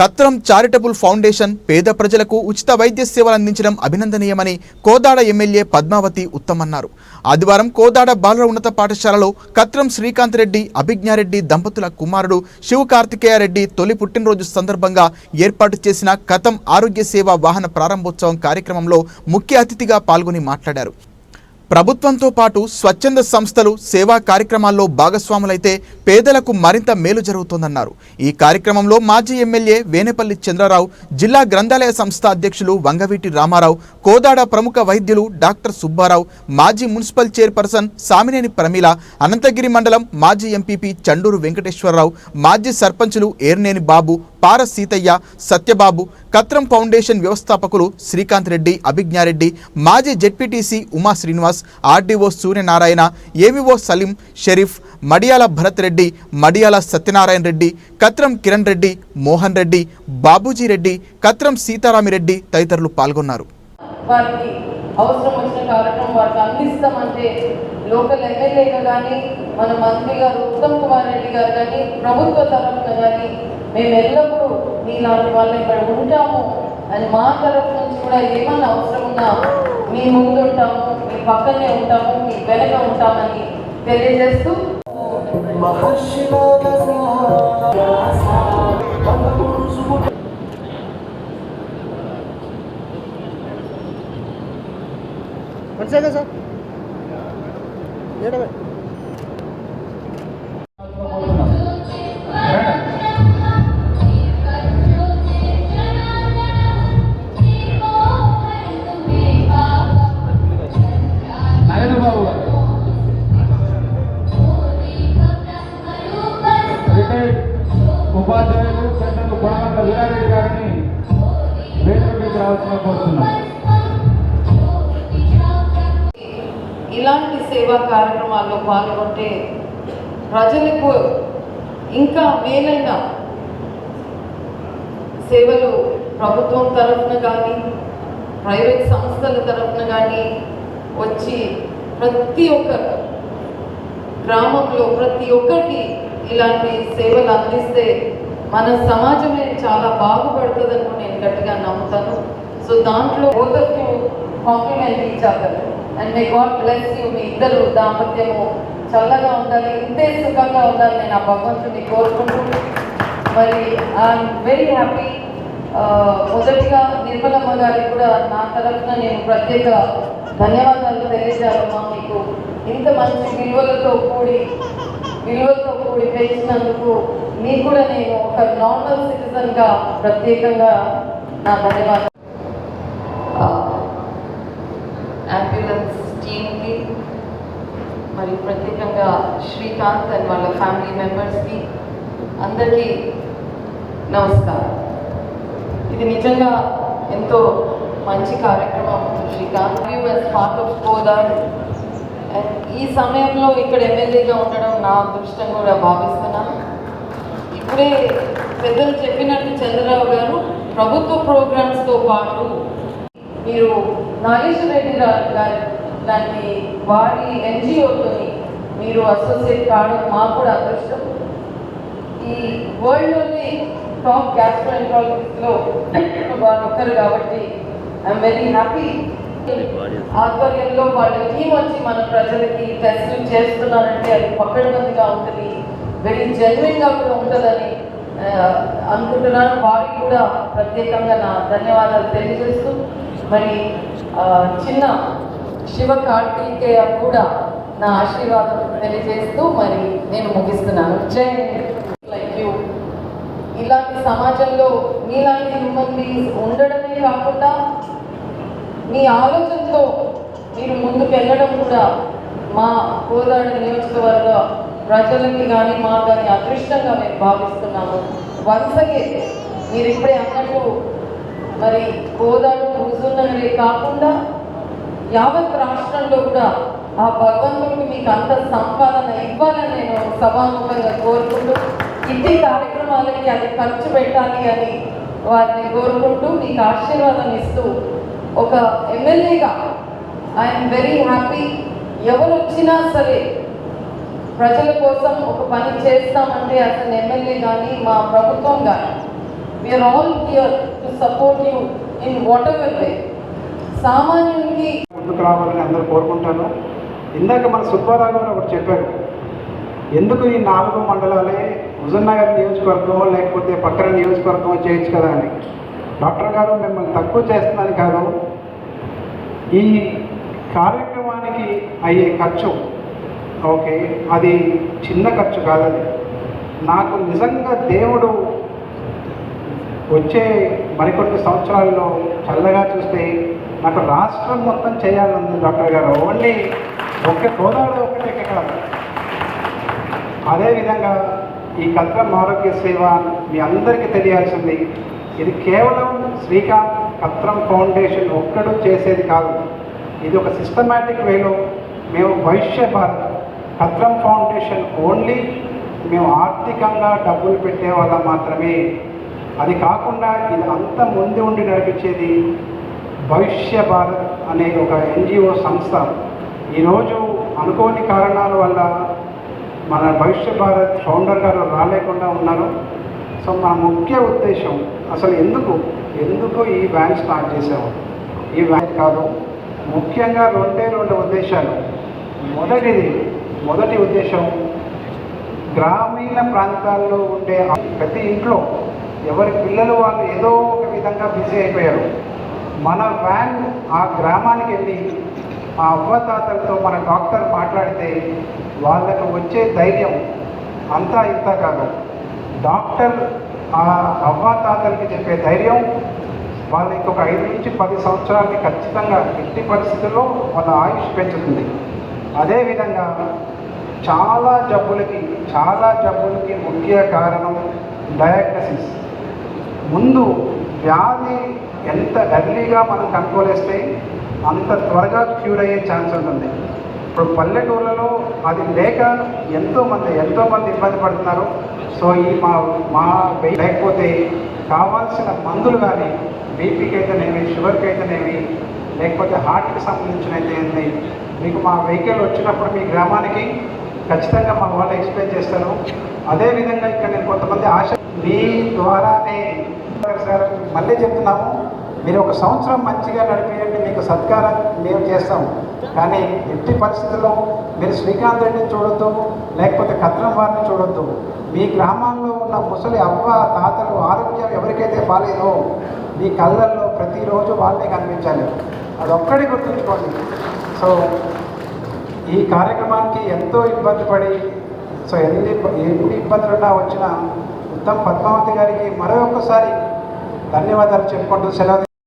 Katram charitable foundation పేద ప్రజలకు ఉచిత వైద్య సేవలు అందించడం అభినందనీయమని కోదాడ ఎమ్మెల్యే పద్మావతి ఉత్తమన్నారు. ఆదివారం కోదాడ బాలుర ఉన్నత పాఠశాలలో కత్రం శ్రీకాంత్ రెడ్డి అభిజ్ఞారెడ్డి దంపతుల కుమారుడు శివ కార్తికేయ రెడ్డి తొలి పుట్టినరోజు సందర్భంగా ఏర్పాటు చేసిన కథం ఆరోగ్య సేవ వాహన ప్రారంభోత్సవం కార్యక్రమంలో ముఖ్య అతిథిగా పాల్గొని మాట్లాడారు. ప్రభుత్వంతో పాటు స్వచ్ఛంద సంస్థలు సేవా కార్యక్రమాల్లో భాగస్వాములైతే పేదలకు మరింత మేలు జరుగుతోందన్నారు. ఈ కార్యక్రమంలో మాజీ ఎమ్మెల్యే వేనేపల్లి చంద్రరావు జిల్లా గ్రంథాలయ సంస్థ అధ్యక్షులు వంగవీటి రామారావు కోదాడ ప్రముఖ వైద్యులు డాక్టర్ సుబ్బారావు మాజీ మున్సిపల్ చైర్పర్సన్ సామినేని ప్రమీల అనంతగిరి మండలం మాజీ ఎంపీపీ చండూరు వెంకటేశ్వరరావు మాజీ సర్పంచులు ఏర్నేని బాబు పార సీతయ్య సత్యబాబు కత్రం ఫౌండేషన్ వ్యవస్థాపకులు శ్రీకాంత్ రెడ్డి అభిజ్ఞారెడ్డి మాజీ ZPTC Uma Srinivas RDO Suryanarayana AVO Saleem Sharif Madiyala Bharath Reddy Madiyala Satyanarayana Reddy Katram Kiran Reddy Mohan Reddy Babuji Reddy Katram Seetharami Reddy తదితరులు పాల్గొన్నారు. వారికి అవసరం వచ్చిన కార్యక్రమం వారికి అందిస్తామంటే లోకల్ ఎమ్మెల్యేగా కానీ మన మంత్రి గారు ఉత్తమ్ కుమార్ రెడ్డి గారు కానీ ప్రభుత్వ తరఫున కానీ మేము ఎల్లప్పుడూ మీలాంటి వాళ్ళు ఇక్కడ ఉంటాము అని మా తరఫు నుంచి కూడా ఏమన్నా అవసరం ఉన్నా మీ ముందు ఉంటాము మీ పక్కనే ఉంటాము మీ వెనక ఉంటామని తెలియజేస్తూ One second, sir. Wait Reddy గారిని వేదికకి రావాల్సిన కోరుతున్నాం. ఇలాంటి సేవా కార్యక్రమాల్లో పాల్గొంటే ప్రజలకు ఇంకా మేలైన సేవలు ప్రభుత్వం తరఫున కానీ ప్రైవేట్ సంస్థల తరఫున కానీ వచ్చి ప్రతి ఒక్క గ్రామంలో ప్రతి ఒక్కరికి ఇలాంటి సేవలు అందిస్తే మన సమాజమే చాలా బాగుపడుతుందని నేను గట్టిగా నమ్ముతాను. సో దాంట్లో both of you complement each other and may God bless you మీ ఇద్దరు దాంపత్యము చల్లగా ఉండాలి. ఇంతే సుఖంగా ఉండాలి నేను ఆ భగవంతుని కోరుకుంటూ మరి ఐఎమ్ వెరీ హ్యాపీ మొదటిగా నిర్మలమ్మ గారికి కూడా నా తరఫున నేను ప్రత్యేక ధన్యవాదాలు తెలియజేయాలమ్మా మీకు. ఇంత మంచి విలువలతో కూడి విలువలతో కూడి పెంచినందుకు మీకు కూడా నేను ఒక నార్మల్ సిటిజన్గా ప్రత్యేకంగా నా ధన్యవాదాలు. అంబులెన్స్ టీమ్కి మరియు ప్రత్యేకంగా శ్రీకాంత్ అండ్ వాళ్ళ ఫ్యామిలీ మెంబర్స్కి అందరికీ నమస్కారం. ఇది నిజంగా ఎంతో మంచి కార్యక్రమం Srikanth. US part of Godavari and ఈ సమయంలో ఇక్కడ ఎమ్మెల్యేగా ఉండడం నా అదృష్టం కూడా భావిస్తున్నాను. ఇప్పుడే పెద్దలు చెప్పినట్టు చంద్రరావు గారు ప్రభుత్వ ప్రోగ్రామ్స్తో పాటు మీరు నాగేశ్వర రెడ్డి గారు గారి లాంటి వారి ఎన్జిఓతోని మీరు అసోసియేట్ కావడం మాకు కూడా అదృష్టం. ఈ వరల్డ్లోని టాప్ గ్యాస్ట్రోఎంట్రాలజిస్ట్లో వారు ఒక్కరు కాబట్టి ఐఎమ్ వెరీ హ్యాపీ ఆధ్వర్యంలో వాళ్ళ టీం వచ్చి మన ప్రజలకి టెస్టులు చేస్తున్నారంటే అది పక్కడబందిగా ఉంటుంది. వెరీ జెన్యున్గా కూడా ఉంటుందని అనుకుంటున్నాను. వారికి కూడా ప్రత్యేకంగా నా ధన్యవాదాలు తెలియజేస్తూ మరి చిన్న శివ కార్తీకేయ కూడా నా ఆశీర్వాదం తెలియజేస్తూ మరి నేను ముగిస్తున్నాను. జై లైక్ యూ ఇలాంటి సమాజంలో మీలాంటి హ్యూమన్ బీయింగ్స్ ఉండడమే కాకుండా మీ ఆలోచనతో మీరు ముందుకు వెళ్ళడం కూడా మా కోదాడ నియోజకవర్గ ప్రజలకి కానీ మా కానీ అదృష్టంగా మేము భావిస్తున్నాము. వన్స్ మీరు ఇప్పుడే అన్నట్టు మరి కోదాడు హుజూర్నగరే కాకుండా యావత్ రాష్ట్రంలో కూడా ఆ భగవంతుడికి మీకు అంత సంపాదన ఇవ్వాలని నేను సభాముఖంగా కోరుకుంటూ ఇట్టి కార్యక్రమాలకి అది ఖర్చు పెట్టాలి అని వారిని కోరుకుంటూ మీకు ఆశీర్వాదం ఇస్తూ ఒక ఎమ్మెల్యేగా ఐఎమ్ వెరీ హ్యాపీ ఎవరు వచ్చినా సరే ప్రజల కోసం ఒక పని చేస్తామంటే అతను ఎమ్మెల్యే కానీ మా ప్రభుత్వం కానీ we are all here to support you in whatever way సామాన్యునికి ముందుకు రావాలని అందరూ కోరుకుంటాను. ఇందాక మన సుబ్బారావు గారు ఒకటి చెప్పారు. ఎందుకు ఈ నాలుగు మండలాలే హుజన్నగర్ నియోజకవర్గం లేకపోతే పక్కన నియోజకవర్గం చేయొచ్చు కదా అని. డాక్టర్ గారు మిమ్మల్ని తక్కువ చేస్తున్నాను కాదు. ఈ కార్యక్రమానికి అయ్యే ఖర్చు ఓకే అది చిన్న ఖర్చు కాదది నాకు నిజంగా దేవుడు వచ్చే మరికొన్ని సంవత్సరాల్లో చల్లగా చూస్తే నాకు రాష్ట్రం మొత్తం చేయాలని డాక్టర్ గారు. ఓన్లీ ఒక్క గోదావరి ఒకటే కాదు. అదేవిధంగా ఈ కత్రం ఆరోగ్య సేవ మీ అందరికీ తెలియాల్సింది. ఇది కేవలం శ్రీకాంత్ కత్రం ఫౌండేషన్ ఒక్కడు చేసేది కాదు. ఇది ఒక సిస్టమేటిక్ వేలో మేము భవిష్య భారత్ కత్రం ఫౌండేషన్ ఓన్లీ మేము ఆర్థికంగా డబ్బులు పెట్టే వాళ్ళం మాత్రమే. అది కాకుండా ఇది అంత ముందు ఉండి నడిపించేది భవిష్య భారత్ అనే ఒక ఎన్జిఓ సంస్థ. ఈరోజు అనుకోని కారణాల వల్ల మన భవిష్య భారత్ ఫౌండర్ గారు రాలేకుండా ఉన్నారు. సో మా ముఖ్య ఉద్దేశం అసలు ఎందుకు ఎందుకు ఈ వ్యాన్ స్టార్ట్ చేసాము ఈ వ్యాన్ కాదు ముఖ్యంగా రెండే రెండు ఉద్దేశాలు. మొదటిది మొదటి ఉద్దేశం గ్రామీణ ప్రాంతాల్లో ఉండే ప్రతి ఇంట్లో ఎవరి పిల్లలు వాళ్ళు ఏదో ఒక విధంగా బిజీ అయిపోయారు. మన వ్యాన్ ఆ గ్రామానికి వెళ్ళి ఆ అవ్వతాతలతో మన డాక్టర్ మాట్లాడితే వాళ్ళకు వచ్చే ధైర్యం అంతా ఇంత కాదు. డాక్టర్ ఆ అవ్వాతాతలకి చెప్పే ధైర్యం వాళ్ళకి ఒక ఐదు నుంచి పది సంవత్సరాలకి ఖచ్చితంగా ఎట్టి పరిస్థితుల్లో వాళ్ళ ఆయుష్ పెంచుతుంది. అదేవిధంగా చాలా జబ్బులకి చాలా జబ్బులకి ముఖ్య కారణం డయాగ్నసిస్. ముందు వ్యాధి ఎంత ఎర్లీగా మనం కనుక్కోలేస్తే అంత త్వరగా క్యూర్ అయ్యే ఛాన్స్ ఉంటుంది. ఇప్పుడు పల్లెటూళ్ళలో అది లేక ఎంతోమంది ఎంతోమంది ఇబ్బంది పడుతున్నారు. సో ఈ మా మా లేకపోతే కావాల్సిన మందులు కానీ బీపీకి అయితేనేమి షుగర్కి అయితేనేమి లేకపోతే హార్ట్కి సంబంధించిన అయితే మీకు మా వెహికల్ వచ్చినప్పుడు మీ గ్రామానికి ఖచ్చితంగా మా వాళ్ళు ఎక్స్ప్లెయిన్ చేస్తాను. అదేవిధంగా ఇక్కడ నేను కొంతమంది ఆశ మీ ద్వారానే సార్ మళ్ళీ చెప్తున్నాము. మీరు ఒక సంవత్సరం మంచిగా నడిపేయండి మీకు సత్కారం మేము చేస్తాం. కానీ ఎట్టి పరిస్థితుల్లో మీరు శ్రీకాంత్ రెడ్డిని చూడొద్దు లేకపోతే కత్రం వారిని చూడొద్దు. మీ గ్రామాల్లో ఉన్న ముసలి అవ్వ తాతలు ఆరోగ్యం ఎవరికైతే బాగాలేదో మీ కళ్ళల్లో ప్రతిరోజు వాళ్ళే కనిపించాలి. అదొక్కడే గుర్తుంచుకోండి. సో ఈ కార్యక్రమానికి ఎంతో ఇబ్బంది పడి సో ఎన్ని ఎన్ని ఇబ్బందులున్నా వచ్చినా ఉత్తమ్ పద్మావతి గారికి మరొకసారి ధన్యవాదాలు చెప్పుకుంటూ సెలవు